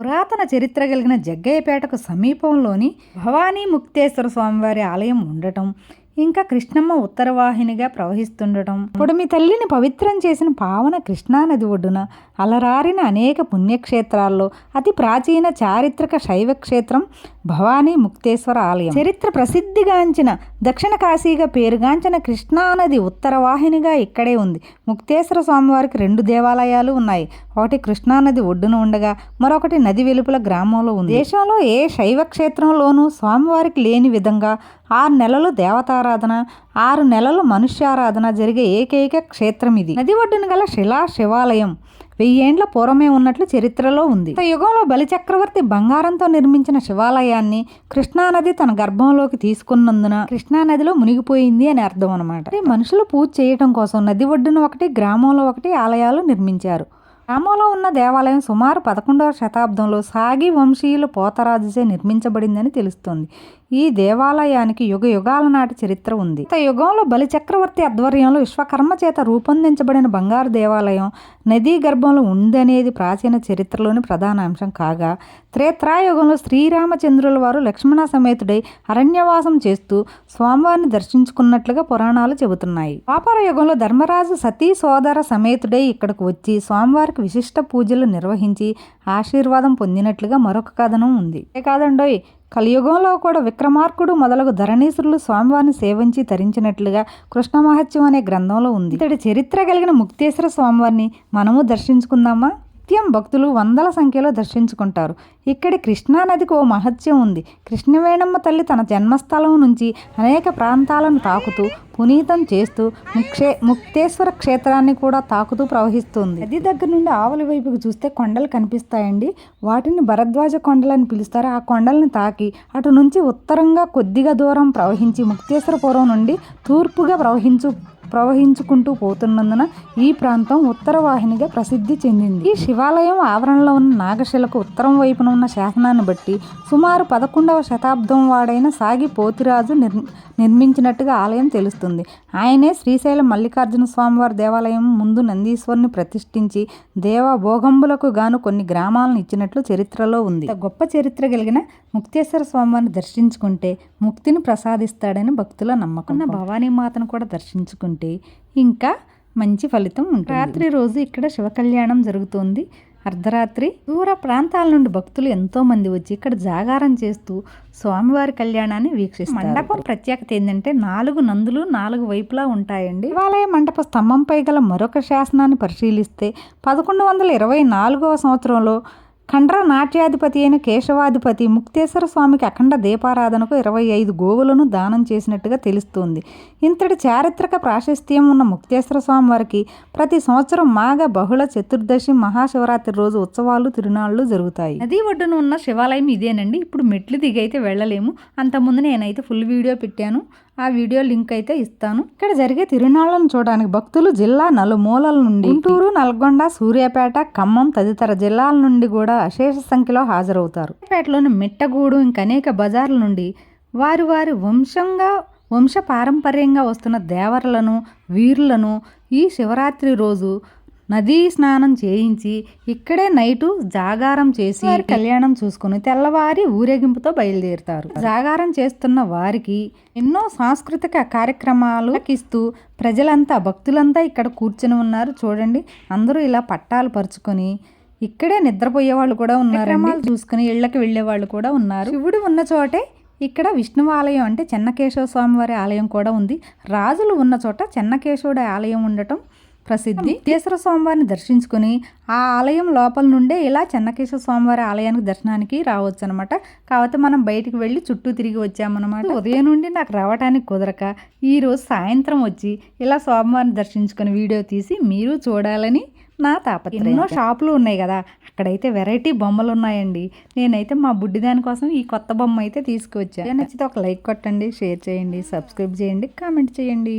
పురాతన చరిత్ర కలిగిన జగ్గయ్యపేటకు సమీపంలోని భవానీ ముక్తేశ్వర స్వామివారి ఆలయం ఉండటం ఇంకా కృష్ణమ్మ ఉత్తరవాహినిగా ప్రవహిస్తుండటం. ఇప్పుడు మీ తల్లిని పవిత్రం చేసిన పావన కృష్ణానది ఒడ్డున అలరారిన అనేక పుణ్యక్షేత్రాల్లో అతి ప్రాచీన చారిత్రక శైవ క్షేత్రం భవానీ ముక్తేశ్వర ఆలయం. చరిత్ర ప్రసిద్ధిగాంచిన దక్షిణ కాశీగా పేరుగాంచిన కృష్ణానది ఉత్తరవాహినిగా ఇక్కడే ఉంది. ముక్తేశ్వర స్వామివారికి రెండు దేవాలయాలు ఉన్నాయి. ఒకటి కృష్ణానది ఒడ్డున ఉండగా మరొకటి నది వెలుపల గ్రామంలో ఉంది. దేశంలో ఏ శైవ క్షేత్రంలోనూ స్వామివారికి లేని విధంగా ఆరు నెలలు ఆరాధన ఆరు నెలలు మనుష్యారాధన జరిగే ఏకైక క్షేత్రం ఇది. నది ఒడ్డున గల శిలా శివాలయం వెయ్యేండ్ల పూర్వమే ఉన్నట్లు చరిత్రలో ఉంది. యుగంలో బలిచక్రవర్తి బంగారంతో నిర్మించిన శివాలయాన్ని కృష్ణానది తన గర్భంలోకి తీసుకున్నందున కృష్ణానదిలో మునిగిపోయింది అని అర్థం అనమాట మనుషులు పూజ చేయటం కోసం నది ఒడ్డున ఒకటి గ్రామంలో ఒకటి ఆలయాలు నిర్మించారు. గ్రామంలో ఉన్న దేవాలయం సుమారు పదకొండవ శతాబ్దంలో సాగి వంశీయుల పోతరాజుచే నిర్మించబడిందని తెలుస్తోంది. ఈ దేవాలయానికి యుగ యుగాల నాటి చరిత్ర ఉంది. గత యుగంలో బలిచక్రవర్తి ఆధ్వర్యంలో విశ్వకర్మ చేత రూపొందించబడిన బంగారు దేవాలయం నదీ గర్భంలో ఉందనేది ప్రాచీన చరిత్రలోని ప్రధాన అంశం కాగా త్రేత్రాయుగంలో శ్రీరామచంద్రుల వారు లక్ష్మణ సమేతుడై అరణ్యవాసం చేస్తూ స్వామివారిని దర్శించుకున్నట్లుగా పురాణాలు చెబుతున్నాయి. పాపర యుగంలో ధర్మరాజు సతీ సోదర సమేతుడై ఇక్కడికి వచ్చి స్వామివారికి విశిష్ట పూజలు నిర్వహించి ఆశీర్వాదం పొందినట్లుగా మరొక కథనం ఉంది. ఏ కాదండోయ్ కలియుగంలో కూడా విక్రమార్కుడు మొదలగు ధరణీసురులు స్వామివారిని సేవించి తరించినట్లుగా కృష్ణ మహత్యం అనే గ్రంథంలో ఉంది. ఇతడి చరిత్ర కలిగిన ముక్తేశ్వర స్వామివారిని మనము దర్శించుకుందామా? నిత్యం భక్తులు వందల సంఖ్యలో దర్శించుకుంటారు. ఇక్కడి కృష్ణానదికి ఓ మహత్యం ఉంది. కృష్ణవేణమ్మ తల్లి తన జన్మస్థలం నుంచి అనేక ప్రాంతాలను తాకుతూ పునీతం చేస్తూ ముక్షే ముక్తేశ్వర క్షేత్రాన్ని కూడా తాకుతూ ప్రవహిస్తుంది. నది దగ్గర నుండి ఆవలి వైపుకు చూస్తే కొండలు కనిపిస్తాయండి. వాటిని భరద్వాజ కొండలని పిలుస్తారు. ఆ కొండలను తాకి అటు నుంచి ఉత్తరంగా కొద్దిగా దూరం ప్రవహించి ముక్తేశ్వరపురం నుండి తూర్పుగా ప్రవహించు ప్రవహించుకుంటూ పోతున్నందున ఈ ప్రాంతం ఉత్తర వాహినిగా ప్రసిద్ధి చెందింది. ఈ శివాలయం ఆవరణలో ఉన్న నాగశిలకు ఉత్తరం వైపున ఉన్న శాసనాన్ని బట్టి సుమారు పదకొండవ శతాబ్దం వాడైన సాగి పోతిరాజు నిర్ నిర్మించినట్టుగా ఆలయం తెలుస్తుంది. ఆయనే శ్రీశైలం మల్లికార్జున స్వామివారి దేవాలయం ముందు నందీశ్వరుని ప్రతిష్ఠించి దేవ భోగంబులకు గాను కొన్ని గ్రామాలను ఇచ్చినట్లు చరిత్రలో ఉంది. గొప్ప చరిత్ర కలిగిన ముక్తేశ్వర స్వామివారిని దర్శించుకుంటే ముక్తిని ప్రసాదిస్తాడని భక్తుల నమ్మకం. భవానీ మాతను కూడా దర్శించుకుంటే ఇంకా మంచి ఫలితం ఉంటుంది. రాత్రి రోజు ఇక్కడ శివ కళ్యాణం జరుగుతుంది. అర్ధరాత్రి దూర ప్రాంతాల నుండి భక్తులు ఎంతో మంది వచ్చి ఇక్కడ జాగారం చేస్తూ స్వామివారి కళ్యాణాన్ని వీక్షిస్తారు. మండపం ప్రత్యేకత ఏంటంటే నాలుగు నందులు నాలుగు వైపులా ఉంటాయండి. శివాలయ మండప స్తంభంపై గల మరొక శాసనాన్ని పరిశీలిస్తే పదకొండు వందల ఇరవై నాలుగవ సంవత్సరంలో ఖండ్ర నాట్యాధిపతి అయిన కేశవాధిపతి ముక్తేశ్వర స్వామికి అఖండ దీపారాధనకు ఇరవై ఐదు గోవులను దానం చేసినట్టుగా తెలుస్తోంది. ఇంతటి చారిత్రక ప్రాశస్త్యం ఉన్న ముక్తేశ్వర స్వామి వారికి ప్రతి సంవత్సరం మాఘ బహుళ చతుర్దశి మహాశివరాత్రి రోజు ఉత్సవాలు తిరునాళ్ళు జరుగుతాయి. నది ఒడ్డున ఉన్న శివాలయం ఇదేనండి. ఇప్పుడు మెట్లు దిగైతే వెళ్ళలేము. అంతకుముందు నేనైతే ఫుల్ వీడియో పెట్టాను. ఆ వీడియో లింక్ అయితే ఇస్తాను. ఇక్కడ జరిగే తిరునాళ్ళను చూడడానికి భక్తులు జిల్లా నలుమూలల నుండి గుంటూరు నల్గొండ సూర్యాపేట ఖమ్మం తదితర జిల్లాల నుండి కూడా అశేష సంఖ్యలో హాజరవుతారు. పేటలోని మిట్టగూడు ఇంకా అనేక బజార్ల నుండి వారి వారి వంశంగా వంశ పారంపర్యంగా వస్తున్న దేవరలను వీరులను ఈ శివరాత్రి రోజు నదీ స్నానం చేయించి ఇక్కడే నైటు జాగారం చేసి కళ్యాణం చూసుకుని తెల్లవారి ఊరేగింపుతో బయలుదేరుతారు. జాగారం చేస్తున్న వారికి ఎన్నో సాంస్కృతిక కార్యక్రమాలు ఇస్తూ ప్రజలంతా భక్తులంతా ఇక్కడ కూర్చొని ఉన్నారు. చూడండి అందరూ ఇలా పట్టాలు పరుచుకొని ఇక్కడే నిద్రపోయే వాళ్ళు కూడా ఉన్నారు చూసుకుని ఇళ్ళకి వెళ్ళే వాళ్ళు కూడా ఉన్నారు. శివుడు ఉన్న చోటే ఇక్కడ విష్ణువు ఆలయం అంటే చెన్నకేశవ స్వామివారి ఆలయం కూడా ఉంది. రాజులు ఉన్న చోట చెన్నకేశవుడి ఆలయం ఉండటం ప్రసిద్ధి. కేశ్వర స్వామివారిని దర్శించుకుని ఆ ఆలయం లోపల నుండే ఇలా చెన్నకేశ్వర స్వామివారి ఆలయానికి దర్శనానికి రావచ్చు అనమాట కాకపోతే మనం బయటికి వెళ్ళి చుట్టూ తిరిగి వచ్చామన్నమాట ఉదయం నుండి నాకు రావడానికి కుదరక ఈరోజు సాయంత్రం వచ్చి ఇలా స్వామివారిని దర్శించుకుని వీడియో తీసి మీరు చూడాలని నా తాపత్రయం. ఎన్నో షాపులు ఉన్నాయి కదా అక్కడైతే వెరైటీ బొమ్మలు ఉన్నాయండి. నేనైతే మా బుడ్డి దానికోసం ఈ కొత్త బొమ్మ అయితే తీసుకువచ్చాను. నచ్చితే ఒక లైక్ కొట్టండి షేర్ చేయండి సబ్స్క్రైబ్ చేయండి కామెంట్ చేయండి.